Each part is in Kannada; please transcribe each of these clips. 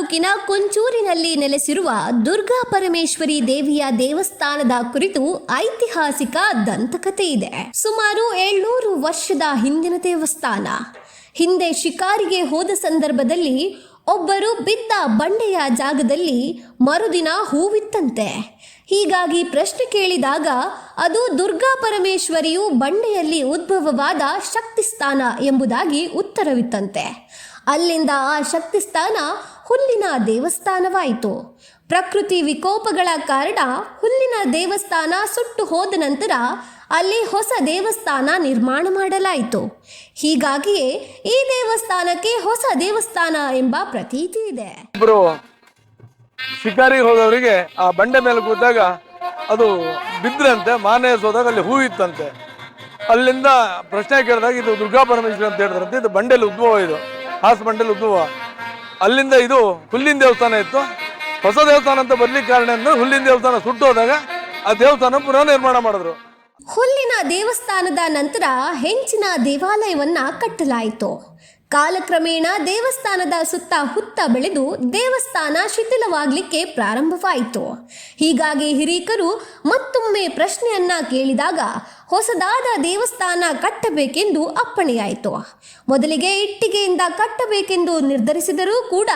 ತಾಲೂಕಿನ ಕುಂಚೂರಿನಲ್ಲಿ ನೆಲೆಸಿರುವ ದುರ್ಗಾ ಪರಮೇಶ್ವರಿ ದೇವಿಯ ದೇವಸ್ಥಾನದ ಕುರಿತು ಐತಿಹಾಸಿಕ ದಂತಕತೆ ಇದೆ. ಸುಮಾರು ಏಳ್ನೂರು ವರ್ಷದ ಹಿಂದಿನ ದೇವಸ್ಥಾನ. ಹಿಂದೆ ಶಿಕಾರಿಗೆ ಹೋದ ಸಂದರ್ಭದಲ್ಲಿ ಒಬ್ಬರು ಬಿದ್ದ ಬಂಡೆಯ ಜಾಗದಲ್ಲಿ ಮರುದಿನ ಹೂವಿತ್ತಂತೆ. ಹೀಗಾಗಿ ಪ್ರಶ್ನೆ ಕೇಳಿದಾಗ, ಅದು ದುರ್ಗಾ ಪರಮೇಶ್ವರಿಯು ಬಂಡೆಯಲ್ಲಿ ಉದ್ಭವವಾದ ಶಕ್ತಿ ಸ್ಥಾನ ಎಂಬುದಾಗಿ ಉತ್ತರವಿತ್ತಂತೆ. ಅಲ್ಲಿಂದ ಆ ಶಕ್ತಿ ಸ್ಥಾನ ಹುಲ್ಲಿನ ದೇವಸ್ಥಾನವಾಯಿತು. ಪ್ರಕೃತಿ ವಿಕೋಪಗಳ ಕಾರಣ ಹುಲ್ಲಿನ ದೇವಸ್ಥಾನ ಸುಟ್ಟು ಹೋದ ನಂತರ ಅಲ್ಲಿ ಹೊಸ ದೇವಸ್ಥಾನ ನಿರ್ಮಾಣ ಮಾಡಲಾಯಿತು. ಹೀಗಾಗಿಯೇ ಈ ದೇವಸ್ಥಾನಕ್ಕೆ ಹೊಸ ದೇವಸ್ಥಾನ ಎಂಬ ಪ್ರತೀತಿ ಇದೆ. ಶಿಕಾರಿ ಹೋದವರಿಗೆ ಆ ಬಂಡೆ ಮೇಲೆ ಕೂತಾಗ ಅದು ಬಿದ್ರಂತೆ ಮಾನೇ ಹೋದಾಗ ಅಲ್ಲಿ ಹೂ ಇತ್ತಂತೆ. ಅಲ್ಲಿಂದ ಪ್ರಶ್ನೆ ಕೇಳಿದಾಗ ಇದು ದುರ್ಗಾ ಪರಮೇಶ್ವರಿ ಅಂತ ಹೇಳಿದ್ರಂತೆ ಇದು ಬಂಡೆಲಿ ಉದ್ಭವ ಇದು. ಹಾಸ ಬಂಡೆಲಿ ಉದ್ಭವ. ಅಲ್ಲಿಂದ ಇದು ಹುಲ್ಲಿನ ದೇವಸ್ಥಾನ ಇತ್ತು. ಹೊಸ ದೇವಸ್ಥಾನ ಅಂತ ಬರ್ಲಿಕ್ಕೆ ಕಾರಣ ಅಂದ್ರೆ ಹುಲ್ಲಿನ ದೇವಸ್ಥಾನ ಸುಟ್ಟು ಹೋದಾಗ ಆ ದೇವಸ್ಥಾನ ಪುನಃ ನಿರ್ಮಾಣ ಮಾಡಿದ್ರು. ಹುಲ್ಲಿನ ದೇವಸ್ಥಾನದ ನಂತರ ಹೆಂಚಿನ ದೇವಾಲಯವನ್ನ ಕಟ್ಟಲಾಯಿತು. ಕಾಲಕ್ರಮೇಣ ದೇವಸ್ಥಾನದ ಸುತ್ತ ಹುತ್ತ ಬೆಳೆದು ದೇವಸ್ಥಾನ ಶಿಥಿಲವಾಗಲಿಕ್ಕೆ ಪ್ರಾರಂಭವಾಯಿತು. ಹೀಗಾಗಿ ಹಿರೀಕರು ಮತ್ತೊಮ್ಮೆ ಪ್ರಶ್ನೆಯನ್ನ ಕೇಳಿದಾಗ ಹೊಸದಾದ ದೇವಸ್ಥಾನ ಕಟ್ಟಬೇಕೆಂದು ಅಪ್ಪಣೆಯಾಯಿತು. ಮೊದಲಿಗೆ ಇಟ್ಟಿಗೆಯಿಂದ ಕಟ್ಟಬೇಕೆಂದು ನಿರ್ಧರಿಸಿದರೂ ಕೂಡ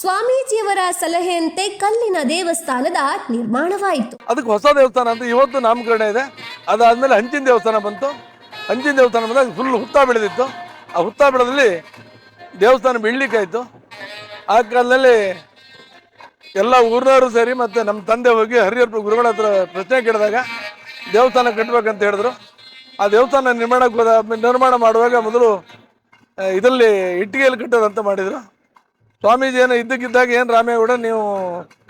ಸ್ವಾಮೀಜಿಯವರ ಸಲಹೆಯಂತೆ ಕಲ್ಲಿನ ದೇವಸ್ಥಾನದ ನಿರ್ಮಾಣವಾಯಿತು. ಅದಕ್ಕೆ ಹೊಸ ದೇವಸ್ಥಾನ ಅಂತ ಇವತ್ತು ನಾಮಕರಣ ಇದೆ. ಅದಾದ್ಮೇಲೆ ಹಂಚಿನ ದೇವಸ್ಥಾನ ಬಂತು. ಹಂಚಿನ ದೇವಸ್ಥಾನ ಬಂದಾಗ ಫುಲ್ ಹುತ್ತ ಬೆಳೆದಿತ್ತು. ಆ ಹುತ್ತಾಬಿಡದಲ್ಲಿ ದೇವಸ್ಥಾನ ಬೀಳ್ಲಿಕ್ಕಾಯ್ತು ಆ ಕಾಲದಲ್ಲಿ ಎಲ್ಲ ಊರಿನವರು ಸೇರಿ ಮತ್ತೆ ನಮ್ಮ ತಂದೆ ಹೋಗಿ ಹರಿಹರ ಗುರುಗಳ ಹತ್ರ ಪ್ರಶ್ನೆ ಕೇಳಿದಾಗ ದೇವಸ್ಥಾನ ಕಟ್ಟಬೇಕಂತ ಹೇಳಿದ್ರು. ಆ ದೇವಸ್ಥಾನ ನಿರ್ಮಾಣಕ್ಕೆ ಹೋದ ನಿರ್ಮಾಣ ಮಾಡುವಾಗ ಮೊದಲು ಇದರಲ್ಲಿ ಇಟ್ಟಿಗೆಯಲ್ಲಿ ಕಟ್ಟೋದಂತ ಮಾಡಿದ್ರು. ಸ್ವಾಮೀಜಿ ಏನೋ ಇದ್ದಕ್ಕಿದ್ದಾಗ ಏನು ರಾಮೇಗೌಡ ನೀವು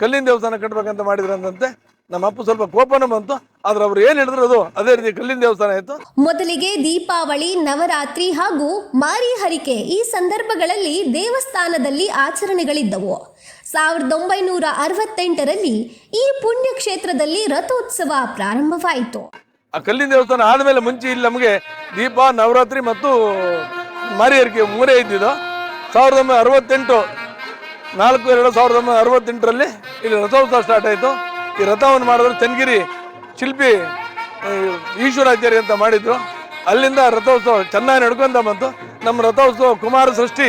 ಕಲ್ಲಿನ ದೇವಸ್ಥಾನ ಕಟ್ಬೇಕಂತ ಮಾಡಿದ್ರಂತೆ ನಮ್ಮ ಅಪ್ಪ ಸ್ವಲ್ಪ ಕೋಪನ ಬಂತು ಆದ್ರೆ ಅವ್ರು ಏನು ಹೇಳಿದ್ರು ಅದು ಅದೇ ರೀತಿ ಕಲ್ಲಿನ ದೇವಸ್ಥಾನ ಆಯ್ತು ಮೊದಲಿಗೆ ದೀಪಾವಳಿ ನವರಾತ್ರಿ ಹಾಗೂ ಮಾರಿ ಹರಿಕೆ ಈ ಸಂದರ್ಭಗಳಲ್ಲಿ ದೇವಸ್ಥಾನದಲ್ಲಿ ಆಚರಣೆಗಳಿದ್ದವು. ಸಾವಿರದ ಒಂಬೈನೂರ ಅರವತ್ತೆಂಟರಲ್ಲಿ ಈ ಪುಣ್ಯ ಕ್ಷೇತ್ರದಲ್ಲಿ ರಥೋತ್ಸವ ಪ್ರಾರಂಭವಾಯಿತು. ಆ ಕಲ್ಲಿನ ದೇವಸ್ಥಾನ ಆದಮೇಲೆ ಮುಂಚೆ ಇಲ್ಲಿ ನಮಗೆ ದೀಪ ನವರಾತ್ರಿ ಮತ್ತು ಮಾರಿಯರಿಕೆ ಮೂರೇ ಇದ್ದಿದ್ದು. ಸಾವಿರದ ಒಂಬೈನೂರ ಅರವತ್ತೆಂಟು ನಾಲ್ಕು ಎರಡು ಸಾವಿರದ ಒಂಬೈನೂರ ಅರವತ್ತೆಂಟರಲ್ಲಿ ಇಲ್ಲಿ ರಥೋತ್ಸವ ಸ್ಟಾರ್ಟ್ ಆಯಿತು. ಈ ರಥವನ್ನು ಮಾಡಿದ್ರು ಚನ್ನಗಿರಿ ಶಿಲ್ಪಿ ಈಶ್ವರಾಚಾರ್ಯ ಅಂತ ಮಾಡಿದ್ರು. ಅಲ್ಲಿಂದ ರಥೋತ್ಸವ ಚೆನ್ನಾಗಿ ನಡ್ಕೊಂತ ಬಂತು. ನಮ್ಮ ರಥೋತ್ಸವ ಕುಮಾರ ಸೃಷ್ಟಿ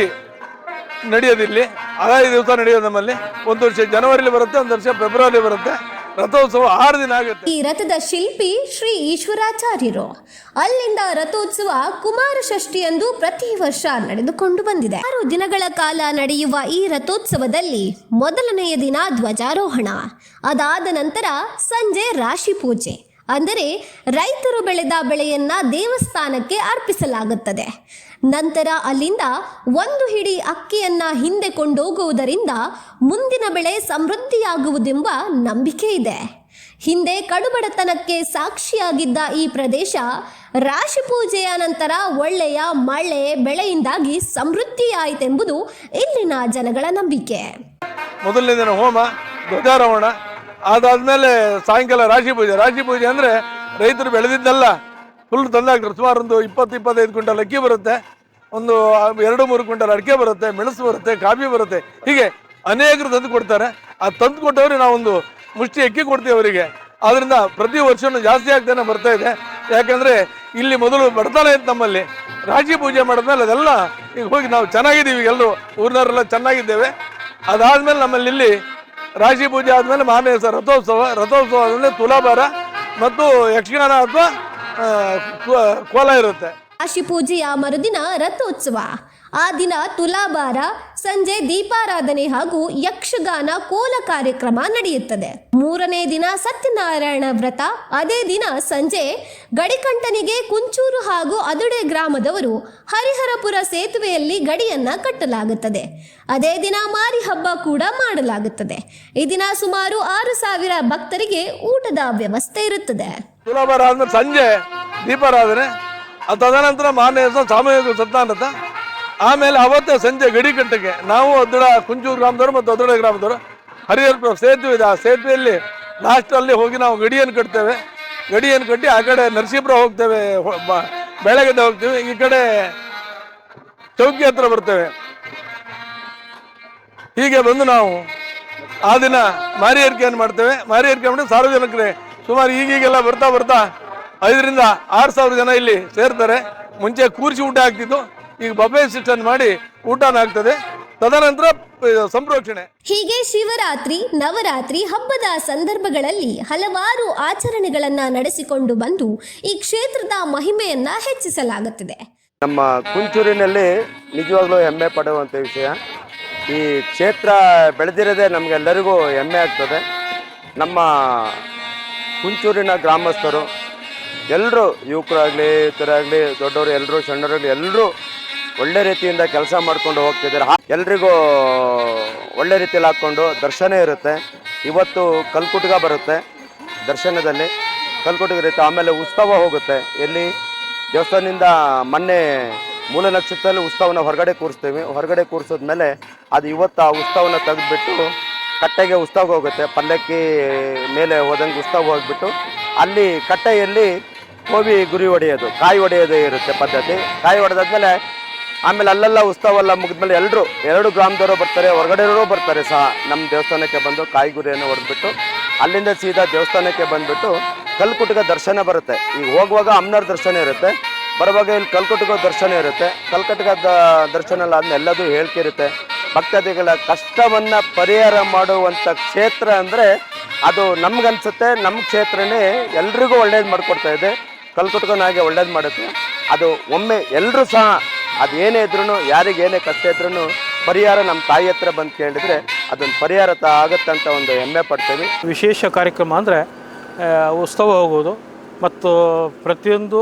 ನಡೆಯೋದಿಲ್ಲಿ. ಆದಾಯ ದಿವಸ ನಡೆಯೋದು ನಮ್ಮಲ್ಲಿ. ಒಂದು ವರ್ಷ ಜನವರಿಲಿ ಬರುತ್ತೆ, ಒಂದು ವರ್ಷ ಫೆಬ್ರವರಿ ಬರುತ್ತೆ. ರಥೋತ್ಸವ ಆರು ದಿನ ಆಗುತ್ತೆ. ಈ ರಥದ ಶಿಲ್ಪಿ ಶ್ರೀ ಈಶ್ವರಾಚಾರ್ಯರು. ಅಲ್ಲಿಂದ ರಥೋತ್ಸವ ಕುಮಾರ ಷಷ್ಠಿ ಎಂದು ಪ್ರತಿ ವರ್ಷ ನಡೆದುಕೊಂಡು ಬಂದಿದೆ. ಆರು ದಿನಗಳ ಕಾಲ ನಡೆಯುವ ಈ ರಥೋತ್ಸವದಲ್ಲಿ ಮೊದಲನೆಯ ದಿನ ಧ್ವಜಾರೋಹಣ. ಅದಾದ ನಂತರ ಸಂಜೆ ರಾಶಿ ಪೂಜೆ. ಅಂದರೆ ರೈತರು ಬೆಳೆದ ಬೆಳೆಯನ್ನ ದೇವಸ್ಥಾನಕ್ಕೆ ಅರ್ಪಿಸಲಾಗುತ್ತದೆ. ನಂತರ ಅಲ್ಲಿಂದ ಒಂದು ಹಿಡಿ ಅಕ್ಕಿಯನ್ನ ಹಿಂದೆ ಕೊಂಡೋಗುವುದರಿಂದ ಮುಂದಿನ ಬೆಳೆ ಸಮೃದ್ಧಿಯಾಗುವುದೆಂಬ ನಂಬಿಕೆ ಇದೆ. ಹಿಂದೆ ಕಡುಬಡತನಕ್ಕೆ ಸಾಕ್ಷಿಯಾಗಿದ್ದ ಈ ಪ್ರದೇಶ ರಾಶಿ ಪೂಜೆಯ ನಂತರ ಒಳ್ಳೆಯ ಮಳೆ ಬೆಳೆಯಿಂದಾಗಿ ಸಮೃದ್ಧಿಯಾಯಿತೆಂಬುದು ಇಲ್ಲಿನ ಜನಗಳ ನಂಬಿಕೆ. ಮೊದಲನೇ ದಿನ ಹೋಮ, ಧ್ವಜಾರೋಹಣ, ಅದಾದ್ಮೇಲೆ ಸಾಯಂಕಾಲ ರಾಶಿ ಪೂಜೆ. ರಾಶಿ ಪೂಜೆ ಅಂದ್ರೆ ರೈತರು ಬೆಳೆದಿದ್ದಲ್ಲ ಫುಲ್ ತಂದಾಗ್ತಾರೆ ಸುಮಾರು ಒಂದು ಇಪ್ಪತ್ತು, ಇಪ್ಪತ್ತೈದು ಕ್ವಿಂಟಲ್ ಅಕ್ಕಿ ಬರುತ್ತೆ, ಒಂದು, ಎರಡು, ಮೂರು ಕ್ವಿಂಟಲ್ ಅಡಿಕೆ ಬರುತ್ತೆ, ಮೆಣಸು ಬರುತ್ತೆ, ಕಾಫಿ ಬರುತ್ತೆ. ಹೀಗೆ ಅನೇಕರು ತಂದು ಕೊಡ್ತಾರೆ. ಆ ತಂದು ಕೊಟ್ಟವ್ರಿಗೆ ನಾವೊಂದು ಮುಷ್ಟಿ ಅಕ್ಕಿ ಕೊಡ್ತೀವಿ ಅವರಿಗೆ. ಆದ್ರಿಂದ ಪ್ರತಿ ವರ್ಷವೂ ಜಾಸ್ತಿ ಆಗ್ತಾನೆ ಬರ್ತಾ ಇದೆ. ಯಾಕಂದ್ರೆ ಇಲ್ಲಿ ಮೊದಲು ಬಡತನ ಇತ್ತು ನಮ್ಮಲ್ಲಿ. ರಾಶಿ ಪೂಜೆ ಮಾಡಿದ್ಮೇಲೆ ಅದೆಲ್ಲ ಈಗ ಹೋಗಿ ನಾವು ಚೆನ್ನಾಗಿದ್ದೀವಿ ಎಲ್ಲರೂ. ಊರಿನವರೆಲ್ಲ ಚೆನ್ನಾಗಿದ್ದೇವೆ. ಅದಾದ್ಮೇಲೆ ನಮ್ಮಲ್ಲಿ ಇಲ್ಲಿ ರಾಶಿ ಪೂಜೆ ಆದ್ಮೇಲೆ ದಿವಸ ರಥೋತ್ಸವ ರಥೋತ್ಸವ ಆದ್ಮೇಲೆ ತುಲಾಭಾರ ಮತ್ತು ಯಕ್ಷಗಾನ ಅಥವಾ ಕೋಲ ಇರುತ್ತೆ. ರಾಶಿ ಪೂಜೆಯ ಮರುದಿನ ರಥೋತ್ಸವ. ಆ ದಿನ ತುಲಾಭಾರ ಸಂಜೆ ದೀಪಾರಾಧನೆ ಹಾಗೂ ಯಕ್ಷಗಾನ ಕೋಲ ಕಾರ್ಯಕ್ರಮ ನಡೆಯುತ್ತದೆ. ಮೂರನೇ ದಿನ ಸತ್ಯನಾರಾಯಣ ವ್ರತ, ಅದೇ ದಿನ ಸಂಜೆ ಗಡಿಕಂಟನಿಗೆ ಕುಂಚೂರು ಹಾಗೂ ಅದುಡೆ ಗ್ರಾಮದವರು ಹರಿಹರಪುರ ಸೇತುವೆಯಲ್ಲಿ ಗಡಿಯನ್ನ ಕಟ್ಟಲಾಗುತ್ತದೆ. ಅದೇ ದಿನ ಮಾರಿ ಹಬ್ಬ ಕೂಡ ಮಾಡಲಾಗುತ್ತದೆ. ಈ ದಿನ ಸುಮಾರು ಆರು ಸಾವಿರ ಭಕ್ತರಿಗೆ ಊಟದ ವ್ಯವಸ್ಥೆ ಇರುತ್ತದೆ. ಸಂಜೆ ದೀಪಾರಾಧನೆ ತದನಂತರ ಸತ್ಯಾನೃತ ಆಮೇಲೆ ಅವತ್ತು ಸಂಜೆ ಗಡಿ ಕಟ್ಟಕ್ಕೆ ನಾವು ಅದ್ರ ಕುಂಚೂರು ಗ್ರಾಮದವರು ಮತ್ತು ಅದ್ರ ಗ್ರಾಮದವರು ಹರಿಹರ ಸೇತುವೆ ಇದೆ. ಆ ಸೇತುವೆಯಲ್ಲಿ ಲಾಸ್ಟಲ್ಲಿ ಹೋಗಿ ನಾವು ಗಡಿಯನ್ನು ಕಟ್ತೇವೆ. ಗಡಿಯನ್ನು ಕಟ್ಟಿ ಆ ಕಡೆ ನರಸೀಪುರ ಹೋಗ್ತೇವೆ. ಬೆಳಗ್ಗೆ ಹೋಗ್ತೇವೆ. ಈ ಕಡೆ ಚೌಕಿ ಹತ್ರ ಬರ್ತೇವೆ. ಹೀಗೆ ಬಂದು ನಾವು ಆ ದಿನ ಮಾರಿ ಏರಿಕೆಯನ್ನು ಮಾಡ್ತೇವೆ. ಮಾರಿ ಏರಿಕೆ ಮಾಡಿ ಸಾರ್ವಜನಿಕರೇ, ಸುಮಾರು ಈಗೀಗೆಲ್ಲ ಬರ್ತಾ ಬರ್ತಾ ಐದರಿಂದ ಆರು ಸಾವಿರ ಜನ ಇಲ್ಲಿ ಸೇರ್ತಾರೆ. ಮುಂಚೆ ಕೂರಿಸಿ ಊಟ ಆಗ್ತಿತ್ತು ಈಗ ಬಫೆ ಸಿಸ್ಟಮ್ ಮಾಡಿ ಊಟ ಆಗ್ತದೆ. ತದನಂತರ ಸಂಪ್ರೋಕ್ಷಣೆ. ಹೀಗೆ ಶಿವರಾತ್ರಿ ನವರಾತ್ರಿ ಹಬ್ಬದ ಸಂದರ್ಭಗಳಲ್ಲಿ ಹಲವಾರು ಆಚರಣೆಗಳನ್ನ ನಡೆಸಿಕೊಂಡು ಬಂದು ಈ ಕ್ಷೇತ್ರದ ಮಹಿಮೆಯನ್ನ ಹೆಚ್ಚಿಸಲಾಗುತ್ತಿದೆ. ನಮ್ಮ ಕುಂಚೂರಿನಲ್ಲಿ ನಿಜವಾಗ್ಲೂ ಹೆಮ್ಮೆ ಪಡುವಂಥ ವಿಷಯ. ಈ ಕ್ಷೇತ್ರ ಬೆಳೆದಿರೋದೇ ನಮಗೆಲ್ಲರಿಗೂ ಹೆಮ್ಮೆ ಆಗ್ತದೆ. ನಮ್ಮ ಕುಂಚೂರಿನ ಗ್ರಾಮಸ್ಥರು ಎಲ್ಲರೂ ಯುವಕರಾಗಲಿ ಇತರಾಗಲಿ ದೊಡ್ಡವರು ಎಲ್ಲರೂ ಸಣ್ಣವರಾಗಲಿ ಎಲ್ಲರೂ ಒಳ್ಳೆ ರೀತಿಯಿಂದ ಕೆಲಸ ಮಾಡ್ಕೊಂಡು ಹೋಗ್ತಿದ್ದಾರೆ. ಎಲ್ರಿಗೂ ಒಳ್ಳೆ ರೀತಿಯಲ್ಲಿ ಹಾಕ್ಕೊಂಡು ದರ್ಶನ ಇರುತ್ತೆ. ಇವತ್ತು ಕಲ್ಕುಟ್ಗ ಬರುತ್ತೆ ದರ್ಶನದಲ್ಲಿ. ಕಲ್ಕುಟ್ಗ ಇರುತ್ತೆ, ಆಮೇಲೆ ಉತ್ಸವ ಹೋಗುತ್ತೆ. ಎಲ್ಲಿ? ದೇವಸ್ಥಾನದಿಂದ ಮೊನ್ನೆ ಮೂಲ ನಕ್ಷತ್ರದಲ್ಲಿ ಉತ್ಸವನ ಹೊರಗಡೆ ಕೂರಿಸ್ತೀವಿ. ಹೊರಗಡೆ ಕೂರಿಸಿದ್ಮೇಲೆ ಅದು ಇವತ್ತು ಆ ಉತ್ಸವನ ತೆಗೆದುಬಿಟ್ಟು ಕಟ್ಟೆಗೆ ಉತ್ಸವ ಹೋಗುತ್ತೆ. ಪಲ್ಲಕ್ಕಿ ಮೇಲೆ ಹೋದಂಗೆ ಉತ್ಸವ ಹೋಗ್ಬಿಟ್ಟು ಅಲ್ಲಿ ಕಟ್ಟೆಯಲ್ಲಿ ಕೋವಿ ಗುರಿ ಹೊಡೆಯೋದು ಕಾಯಿ ಹೊಡೆಯೋದೇ ಇರುತ್ತೆ ಪದ್ಧತಿ. ಕಾಯಿ ಹೊಡೆದಾದ್ಮೇಲೆ ಆಮೇಲೆ ಅಲ್ಲೆಲ್ಲ ಉತ್ಸವ ಎಲ್ಲ ಮುಗಿದ್ಮೇಲೆ ಎಲ್ಲರೂ ಎರಡು ಗ್ರಾಮದವರು ಬರ್ತಾರೆ, ಹೊರಗಡೆಯವರು ಬರ್ತಾರೆ ಸಹ. ನಮ್ಮ ದೇವಸ್ಥಾನಕ್ಕೆ ಬಂದು ಕಾಯಿಗುರಿಯನ್ನು ಹೊಡೆದ್ಬಿಟ್ಟು, ಅಲ್ಲಿಂದ ಸೀದಾ ದೇವಸ್ಥಾನಕ್ಕೆ ಬಂದ್ಬಿಟ್ಟು ಕಲ್ಕುಟಗ ದರ್ಶನ ಬರುತ್ತೆ. ಈಗ ಹೋಗುವಾಗ ಅಮ್ನವ್ರ ದರ್ಶನ ಇರುತ್ತೆ, ಬರುವಾಗ ಇಲ್ಲಿ ಕಲ್ಕುಟಗ ದರ್ಶನ ಇರುತ್ತೆ. ಕಲ್ಕಟಗ ದರ್ಶನ ಎಲ್ಲ ಅದನ್ನ ಎಲ್ಲದೂ ಹೇಳಿಕೆ ಇರುತ್ತೆ. ಭಕ್ತಾದಿಗಳ ಕಷ್ಟವನ್ನು ಪರಿಹಾರ ಮಾಡುವಂಥ ಕ್ಷೇತ್ರ ಅಂದರೆ ಅದು ನಮ್ಗನ್ಸುತ್ತೆ, ನಮ್ಮ ಕ್ಷೇತ್ರನೇ ಎಲ್ರಿಗೂ ಒಳ್ಳೇದು ಮಾಡಿಕೊಡ್ತಾ ಇದೆ. ಕಲ್ಕುಟ್ಕನಾಗೆ ಒಳ್ಳೇದು ಮಾಡುತ್ತೆ. ಅದು ಒಮ್ಮೆ ಎಲ್ಲರೂ ಸಹ ಅದು ಏನೇ ಇದ್ರೂ ಯಾರಿಗೇನೇ ಕಷ್ಟ ಇದ್ರೂ ಪರಿಹಾರ ನಮ್ಮ ತಾಯಿ ಹತ್ರ ಬಂದು ಕೇಳಿದ್ರೆ ಅದೊಂದು ಪರಿಹಾರ ತ ಆಗುತ್ತಂತ ಒಂದು ಹೆಮ್ಮೆ ಪಡ್ತೀವಿ. ವಿಶೇಷ ಕಾರ್ಯಕ್ರಮ ಅಂದರೆ ಉತ್ಸವ ಹೋಗೋದು ಮತ್ತು ಪ್ರತಿಯೊಂದು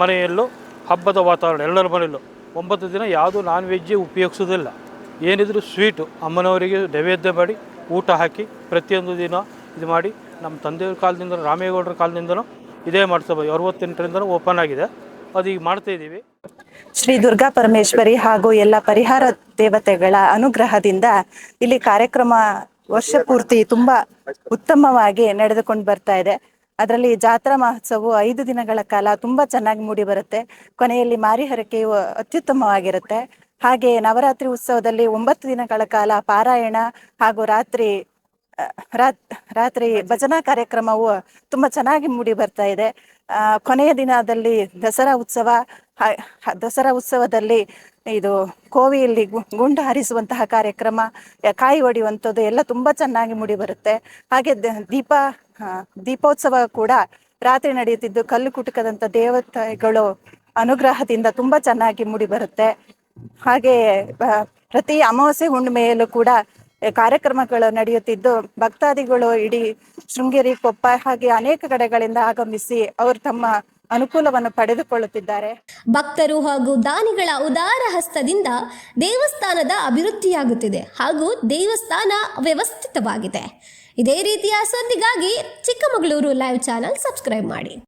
ಮನೆಯಲ್ಲೂ ಹಬ್ಬದ ವಾತಾವರಣ, ಎಲ್ಲರ ಮನೆಯಲ್ಲೂ ಒಂಬತ್ತು ದಿನ ಯಾವುದೂ ನಾನ್ ವೆಜ್ಜೇ ಉಪಯೋಗಿಸೋದಿಲ್ಲ ಏನಿದ್ರು ಸ್ವೀಟು ಅಮ್ಮನವರಿಗೆ ನೈವೇದ್ಯ ಮಾಡಿ, ಊಟ ಹಾಕಿ ಪ್ರತಿಯೊಂದು ದಿನ ಇದು ಮಾಡಿ ನಮ್ಮ ತಂದೆಯವ್ರ ಕಾಲದಿಂದ ರಾಮೇಗೌಡರ ಕಾಲದಿಂದನೂ ಇದೇ ಮಾಡ್ತಾ ಬಂದ್ವಿ ಅರವತ್ತೆಂಟರಿಂದನೂ ಓಪನ್ ಆಗಿದೆ. ಅದು ಮಾಡ್ತಾ ಇದ್ದೀವಿ. ಶ್ರೀ ದುರ್ಗಾ ಪರಮೇಶ್ವರಿ ಹಾಗೂ ಎಲ್ಲ ಪರಿಹಾರ ದೇವತೆಗಳ ಅನುಗ್ರಹದಿಂದ ಇಲ್ಲಿ ಕಾರ್ಯಕ್ರಮ ವರ್ಷ ಪೂರ್ತಿ ತುಂಬಾ ಉತ್ತಮವಾಗಿ ನಡೆದುಕೊಂಡು ಬರ್ತಾ ಇದೆ. ಅದರಲ್ಲಿ ಜಾತ್ರಾ ಮಹೋತ್ಸವ ಐದು ದಿನಗಳ ಕಾಲ ತುಂಬಾ ಚೆನ್ನಾಗಿ ಮೂಡಿ ಬರುತ್ತೆ. ಕೊನೆಯಲ್ಲಿ ಮಾರಿಹರಕೆಯು ಅತ್ಯುತ್ತಮವಾಗಿರುತ್ತೆ. ಹಾಗೆ ನವರಾತ್ರಿ ಉತ್ಸವದಲ್ಲಿ ಒಂಬತ್ತು ದಿನಗಳ ಕಾಲ ಪಾರಾಯಣ ಹಾಗೂ ರಾತ್ರಿ ರಾತ್ರಿ ಭಜನಾ ಕಾರ್ಯಕ್ರಮವು ತುಂಬಾ ಚೆನ್ನಾಗಿ ಮೂಡಿ ಬರ್ತಾ ಇದೆ. ಕೊನೆಯ ದಿನದಲ್ಲಿ ದಸರಾ ಉತ್ಸವ ದಸರಾ ಉತ್ಸವದಲ್ಲಿ ಇದು ಕೋವಿಯಲ್ಲಿ ಗುಂಡು ಹಾರಿಸುವಂತಹ ಕಾರ್ಯಕ್ರಮ ಕಾಯಿ ಹೊಡೆಯುವಂಥದ್ದು ಎಲ್ಲ ತುಂಬಾ ಚೆನ್ನಾಗಿ ಮೂಡಿ ಬರುತ್ತೆ. ಹಾಗೆ ದೀಪ ದೀಪೋತ್ಸವ ಕೂಡ ರಾತ್ರಿ ನಡೆಯುತ್ತಿದ್ದು ಕಲ್ಲು ಕುಟುಕದಂತ ದೇವತೆಗಳು ಅನುಗ್ರಹದಿಂದ ತುಂಬಾ ಚೆನ್ನಾಗಿ ಮೂಡಿ ಬರುತ್ತೆ. ಹಾಗೆ ಪ್ರತಿ ಅಮಾವಾಸ್ಯೆ ಹುಣ್ಣಿಮೆಯಲ್ಲೂ ಕೂಡ ಕಾರ್ಯಕ್ರಮಗಳು ನಡೆಯುತ್ತಿದ್ದು ಭಕ್ತಾದಿಗಳು ಇಡೀ ಶೃಂಗೇರಿ ಕೊಪ್ಪ ಹಾಗೆ ಅನೇಕ ಕಡೆಗಳಿಂದ ಆಗಮಿಸಿ ಅವರು ತಮ್ಮ ಅನುಕೂಲವನ್ನು ಪಡೆದುಕೊಳ್ಳುತ್ತಿದ್ದಾರೆ. ಭಕ್ತರು ಹಾಗೂ ದಾನಿಗಳ ಉದಾರ ಹಸ್ತದಿಂದ ದೇವಸ್ಥಾನದ ಅಭಿವೃದ್ಧಿಯಾಗುತ್ತಿದೆ ಹಾಗೂ ದೇವಸ್ಥಾನ ವ್ಯವಸ್ಥಿತವಾಗಿದೆ. ಇದೇ ರೀತಿಯ ಸುದ್ದಿಗಾಗಿ ಚಿಕ್ಕಮಗಳೂರು ಲೈವ್ ಚಾನಲ್ ಸಬ್ಸ್ಕ್ರೈಬ್ ಮಾಡಿ.